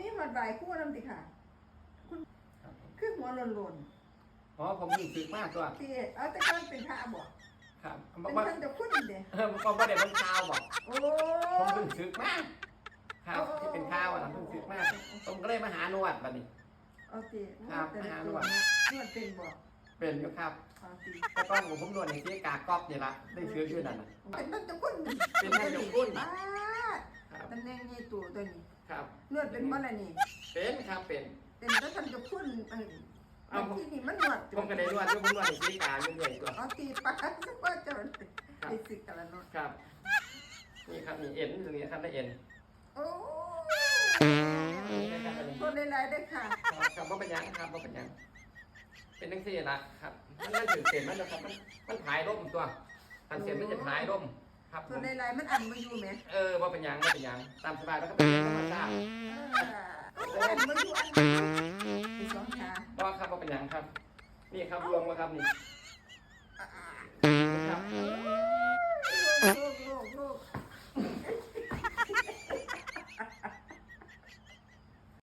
มีหอดใบคู่น้ำติค่ะครับผมคือหัวหล่นอ๋อผมมีซื้อมากตัวๆที่เอาแต่ก้อนเป็นพระบอกครับบเป็อกนว่าท่านจะคุ้นเด้เออบอกว่าเดี๋ยวมันข้าวบอกโอ้ ผมเพิ่งซื้อมากครับที่เป็นข้าวอะเพิ่งซื้อมากผมก็เลยมาหานวดบัดนี้ เอาติครับแต่หาตัหนววดนวดเป็นบอกเป็นอยู่ครับเอาติแต่ก้อนของผมนวดในที่กากรอบนี่ละได้ซื้ออยู่นั่นน่ะ เป็นท่านจะคุ้นเป็นท่านจะคุ้นบ้าครับตำแหน่งนี้ตัวตัวนี้ ครับ นวดเป็นบ่ล่ะนี่ เป็นครับเป็น เป็นแล้วท่านจะคุ้นเออเอาผมที่นี่มันนวดผมก็ได้นวดด้วยผมนวดในที่กาเรื่อยๆตัวเอาตีปากสักว่าจะไปสึกกันละเนาะครับ นี่ครับนี่เอ็นตรงนี้ครับได้เอ็นโอ้นี่นะครับอันนี้ คนหลายๆได้ค่ะ ครับครับว่าเป็นหยังครับว่าเป็นหยัง เป็นทั้งสี่ละครับ มันไม่ถึงเสียนมันนะครับ มันมันผายร่มตัวอันเสียนมันจะผายร่ม ครับผคนมหลายๆมันอันมาอยู่ไหมเออว่าเป็นหยังว่าเป็นหยังตามสบายแล้วก็เป็นเรื่องธรรมชาติเอออันมาอยู่อันมาอยู่มีสองขา ว่าครับว่าเป็นหยังครับ นี่ครับรวมมาครับนี่